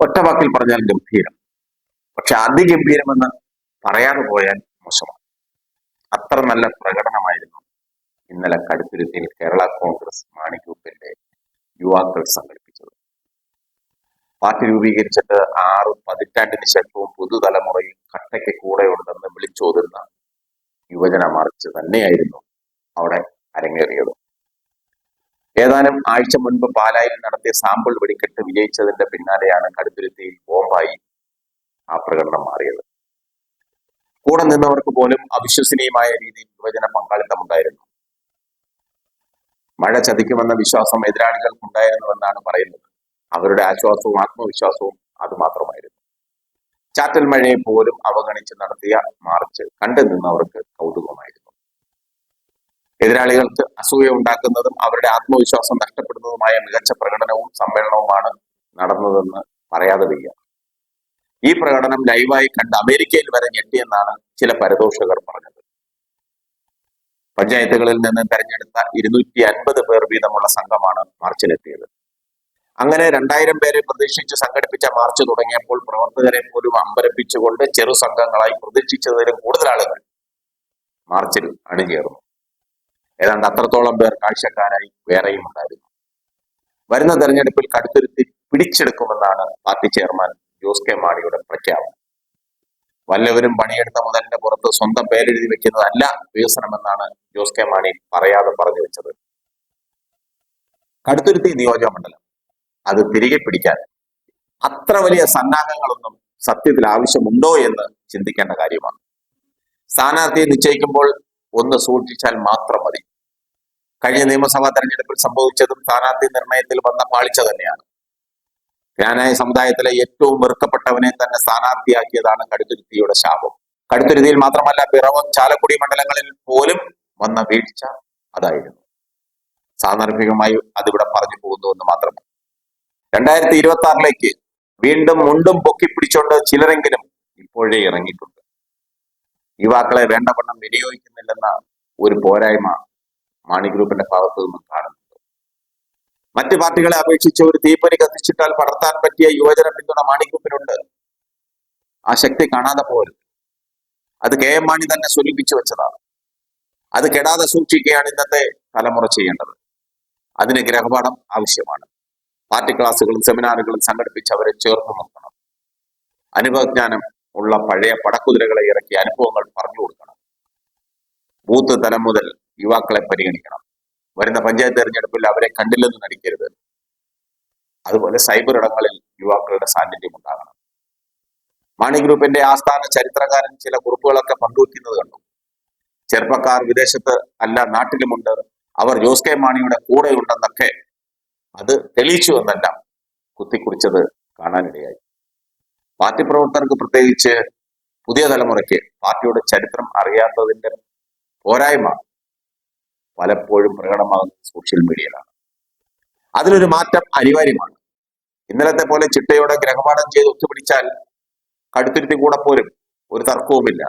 ഒറ്റവാക്കിൽ പറഞ്ഞാൽ ഗംഭീരം. പക്ഷെ അതിഗംഭീരമെന്ന് പറയാതെ പോയാൽ മോശമാണ്. അത്ര നല്ല പ്രകടനമായിരുന്നു ഇന്നലെ കടുത്തുരുത്തിയിൽ കേരള കോൺഗ്രസ് മാണി ഗ്രൂപ്പിന്റെ യുവാക്കൾ സംഘടിപ്പിച്ചത്. പാർട്ടി രൂപീകരിച്ചിട്ട് ആറ് പതിറ്റാണ്ടിന് ശേഷവും പുതുതലമുറയിൽ കട്ടയ്ക്ക് കൂടെയുണ്ടെന്ന് വിളിച്ചോതുന്ന യുവജന മാർച്ച് തന്നെയായിരുന്നു ആഴ്ച മുൻപ് പാലായിൽ നടത്തിയ സാമ്പിൾ വെടിക്കെട്ട് വിജയിച്ചതിന്റെ പിന്നാലെയാണ് കടുത്തുരുത്തിയിൽ ബോംബായി ആ പ്രകടനം മാറിയത്. കൂടെ നിന്നവർക്ക് പോലും അവിശ്വസനീയമായ രീതിയിൽ യുവജന പങ്കാളിത്തം ഉണ്ടായിരുന്നു മഴ ചതിക്കുമെന്ന വിശ്വാസം എതിരാളികൾക്കുണ്ടായിരുന്നുവെന്നാണ് പറയുന്നത്. അവരുടെ ആശ്വാസവും ആത്മവിശ്വാസവും അത് മാത്രമായിരുന്നു ചാറ്റൽ മഴയെ പോലും അവഗണിച്ച് നടത്തിയ മാർച്ച് കണ്ടു നിന്നവർക്ക് കൗതുകമായിരുന്നു. എതിരാളികൾക്ക് അസൂയ ഉണ്ടാക്കുന്നതും അവരുടെ ആത്മവിശ്വാസം നഷ്ടപ്പെടുന്നതുമായ മികച്ച പ്രകടനവും സമ്മേളനവുമാണ് നടന്നതെന്ന് പറയാതെ വയ്യ. ഈ പ്രകടനം ലൈവായി കണ്ട് അമേരിക്കയിൽ വരെ ഞെട്ടിയെന്നാണ് ചില പരദോഷകർ പറഞ്ഞത്. പഞ്ചായത്തുകളിൽ നിന്ന് തെരഞ്ഞെടുത്ത ഇരുന്നൂറ്റി അൻപത് പേർ വീതമുള്ള സംഘമാണ് മാർച്ചിലെത്തിയത്. അങ്ങനെ രണ്ടായിരം പേരെ പ്രതീക്ഷിച്ച് സംഘടിപ്പിച്ച മാർച്ച് തുടങ്ങിയപ്പോൾ പ്രവർത്തകരെ പോലും അമ്പരപ്പിച്ചുകൊണ്ട് ചെറു സംഘങ്ങളായി പ്രതീക്ഷിച്ചതിലും കൂടുതൽ ആളുകൾ മാർച്ചിൽ അണിചേർന്നു. ഏതാണ്ട് അത്രത്തോളം പേർ കാഴ്ചക്കാരായി വേറെയും ഉണ്ടായിരുന്നു. വരുന്ന തെരഞ്ഞെടുപ്പിൽ കടുത്തുരുത്തി പിടിച്ചെടുക്കുമെന്നാണ് പാർട്ടി ചെയർമാൻ ജോസ് കെ മാണിയുടെ പ്രഖ്യാപനം. വല്ലവരും പണിയെടുത്ത മുതലിന്റെ പുറത്ത് സ്വന്തം പേരെഴുതി വെക്കുന്നതല്ല വികസനമെന്നാണ് ജോസ് കെ മാണി പറയാതെ പറഞ്ഞു വെച്ചത്. കടുത്തുരുത്തി നിയോജക മണ്ഡലം. അത് തിരികെ പിടിക്കാൻ അത്ര വലിയ സന്നാഹങ്ങളൊന്നും സത്യത്തിൽ ആവശ്യമുണ്ടോ എന്ന് ചിന്തിക്കേണ്ട കാര്യമാണ്. സ്ഥാനാർത്ഥിയെ നിശ്ചയിക്കുമ്പോൾ ഒന്ന് സൂക്ഷിച്ചാൽ മാത്രം മതി. കഴിഞ്ഞ നിയമസഭാ തെരഞ്ഞെടുപ്പിൽ സംഭവിച്ചതും സ്ഥാനാർത്ഥി നിർണയത്തിൽ വന്ന പാളിച്ച തന്നെയാണ്. ഗ്രാനായ സമുദായത്തിലെ ഏറ്റവും വെറുക്കപ്പെട്ടവനെ തന്നെ സ്ഥാനാർത്ഥിയാക്കിയതാണ് കടുത്തുരുത്തിയുടെ ശാപം. കടുത്തുരുത്തിയിൽ മാത്രമല്ല പിറവം ചാലക്കുടി മണ്ഡലങ്ങളിൽ പോലും വന്ന വീഴ്ച അതായിരുന്നു. സാന്ദർഭികമായി അതിവിടെ പറഞ്ഞു പോകുന്നു എന്ന് മാത്രം. രണ്ടായിരത്തി ഇരുപത്തി ആറിലേക്ക് വീണ്ടും മുണ്ടും പൊക്കി പിടിച്ചുകൊണ്ട് ചിലരെങ്കിലും ഇപ്പോഴേ ഇറങ്ങിയിട്ടുണ്ട്. യുവാക്കളെ വേണ്ടവണ്ണം വിനിയോഗിക്കുന്നില്ലെന്ന ഒരു പോരായ്മ മാണി ഗ്രൂപ്പിന്റെ ഭാഗത്തു നിന്നും കാണുന്നുണ്ട്. മറ്റു പാർട്ടികളെ അപേക്ഷിച്ച് ഒരു തീപ്പൊരി കത്തിച്ചിട്ടാൽ പടർത്താൻ പറ്റിയ യുവജന പിന്തുണ മാണി ഗ്രൂപ്പിനുണ്ട്. ആ ശക്തി കാണാതെ പോലും അത് കെ എം മാണി തന്നെ സ്വരൂപിച്ചു വെച്ചതാണ്. അത് കെടാതെ സൂക്ഷിക്കുകയാണ് ഇന്നത്തെ തലമുറ ചെയ്യേണ്ടത്. അതിന് ഗ്രഹപാഠം ആവശ്യമാണ്. പാർട്ടി ക്ലാസുകളും സെമിനാറുകളും സംഘടിപ്പിച്ച് അവരെ ചേർത്ത് നിർത്തണം. അനുഭവജ്ഞാനം ഉള്ള പഴയ പടക്കുതിരകളെ ഇറക്കി അനുഭവങ്ങൾ പറഞ്ഞു കൊടുക്കണം. ബൂത്ത് തലം മുതൽ യുവാക്കളെ പരിഗണിക്കണം. വരുന്ന പഞ്ചായത്ത് തെരഞ്ഞെടുപ്പിൽ അവരെ കണ്ടില്ലെന്ന് നടിക്കരുത്. അതുപോലെ സൈബർ ഇടങ്ങളിൽ യുവാക്കളുടെ സാന്നിധ്യം ഉണ്ടാകണം. മാണി ഗ്രൂപ്പിന്റെ ആസ്ഥാന ചരിത്രകാരൻ ചില കുറിപ്പുകളൊക്കെ പങ്കുവെക്കുന്നത് കണ്ടു. ചെറുപ്പക്കാർ വിദേശത്ത് അല്ല നാട്ടിലുമുണ്ട്. അവർ ജോസ് കെ മാണിയുടെ കൂടെയുണ്ടെന്നൊക്കെ അത് തെളിയിച്ചു എന്നല്ല കുത്തിക്കുറിച്ചത് കാണാനിടയായി. പാർട്ടി പ്രവർത്തകർക്ക് പ്രത്യേകിച്ച് പുതിയ തലമുറയ്ക്ക് പാർട്ടിയുടെ ചരിത്രം അറിയാത്തതിന്റെ പോരായ്മ പലപ്പോഴും പ്രകടമാകുന്നത് സോഷ്യൽ മീഡിയയിലാണ്. അതിലൊരു മാറ്റം അനിവാര്യമാണ്. ഇന്നലത്തെ പോലെ ചിട്ടയോടെ ഗ്രഹപാഠം ചെയ്ത് ഒത്തുപിടിച്ചാൽ കടുത്തിരുത്തി കൂടെ പോരും ഒരു തർക്കവുമില്ല.